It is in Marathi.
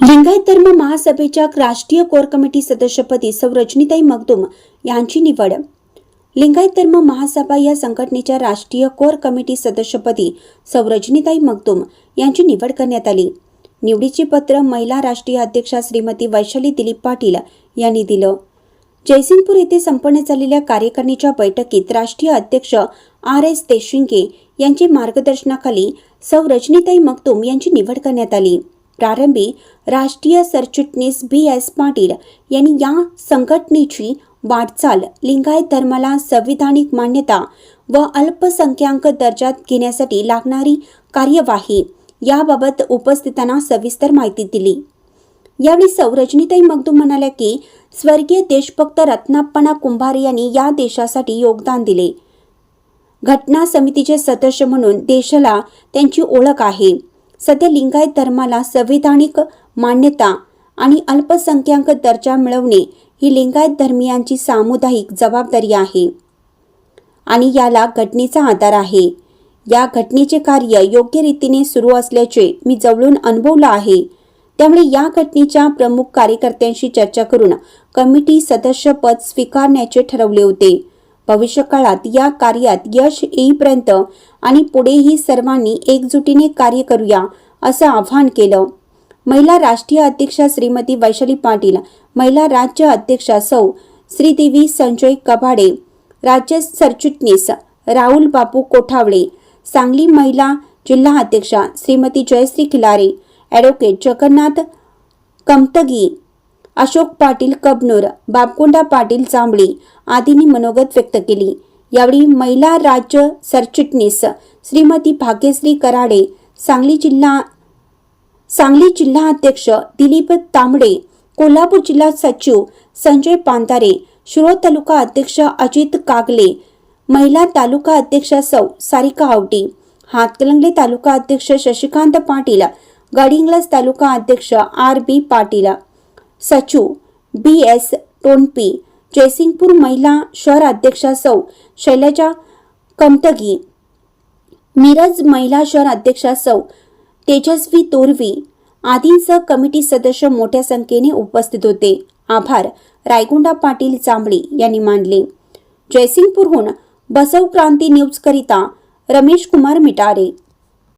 लिंगायत धर्म महासभेच्या राष्ट्रीय कोर कमिटी सदस्यपदी सौ रजनीताई मगदुम यांची निवड. लिंगायत धर्म महासभा या संघटनेच्या राष्ट्रीय कोर कमिटी सदस्यपदी सौ रजनीताई मगदुम यांची निवड करण्यात आली. निवडीचे पत्र महिला राष्ट्रीय अध्यक्षा श्रीमती वैशाली दिलीप पाटील यांनी दिलं. जयसिंगपूर येथे संपन्न झालेल्या कार्यकारिणीच्या बैठकीत राष्ट्रीय अध्यक्ष आर एस देशशिंगे यांच्या मार्गदर्शनाखाली सौ. रजनीताई मगदूम यांची निवड करण्यात आली. प्रारंभी राष्ट्रीय सरचिटणीस बी. एस. पाटील यांनी या संघटनेची वाटचाल लिंगायत धर्माला संविधानिक मान्यता व अल्पसंख्याक दर्जात घेण्यासाठी लागणारी कार्यवाही याबाबत उपस्थितांना सविस्तर माहिती दिली. यावेळी सौ रजनीताई मगदूम म्हणाल्या की स्वर्गीय देशभक्त रत्नाप्पणा कुंभार यांनी या देशासाठी योगदान दिले. घटना समितीचे सदस्य म्हणून देशाला त्यांची ओळख आहे. सध्या लिंगायत धर्माला संविधानिक मान्यता आणि अल्पसंख्याक दर्जा मिळवणे ही लिंगायत धर्मियांची सामुदायिक जबाबदारी आहे. आणि याला घटनेचा आधार आहे. या घटनेचे कार्य योग्य रीतीने सुरू असल्याचे मी जवळून अनुभवलं आहे. त्यामुळे या घटनेच्या प्रमुख कार्यकर्त्यांशी चर्चा करून कमिटी सदस्य पद स्वीकारण्याचे ठरवले होते. भविष्य काळात या कार्यात यश येईपर्यंत आणि पुढेही सर्वांनी एकजुटीने कार्य करूया असं आवाहन केलं. महिला राष्ट्रीय अध्यक्षा श्रीमती वैशाली पाटील महिला राज्य अध्यक्षा सौ. श्रीदेवी संजय कभाडे राज्य सरचिटणीस राहुल बापू कोठावळे सांगली महिला जिल्हा अध्यक्षा श्रीमती जयश्री खिलारे ॲडव्होकेट जगन्नाथ कमतगी अशोक पाटील कबनूर बापकोंडा पाटील जांभळी आदींनी मनोगत व्यक्त केली. यावेळी महिला राज्य सरचिटणीस श्रीमती भाग्यश्री कराडे सांगली जिल्हा सांगली जिल्हा अध्यक्ष दिलीप तांबडे कोल्हापूर जिल्हा सचिव संजय पांतारे शिरोळ तालुका अध्यक्ष अजित कागले महिला तालुका अध्यक्ष सौ सारिका आवटी हातकलंगले तालुका अध्यक्ष शशिकांत पाटील गडिंग्लज तालुका अध्यक्ष आर बी पाटील सचिव बी एस टोनपी जयसिंगपूर महिला शहर अध्यक्षा सौ शैलजा कमतगी मिरज महिला शहर अध्यक्षा सौ तेजस्वी तोरवी आदींसह कमिटी सदस्य मोठ्या संख्येने उपस्थित होते आभार रायगुंडा पाटील जांभळी यांनी मानले जयसिंगपूरहून बसव क्रांती न्यूज करिता रमेश कुमार मिटारे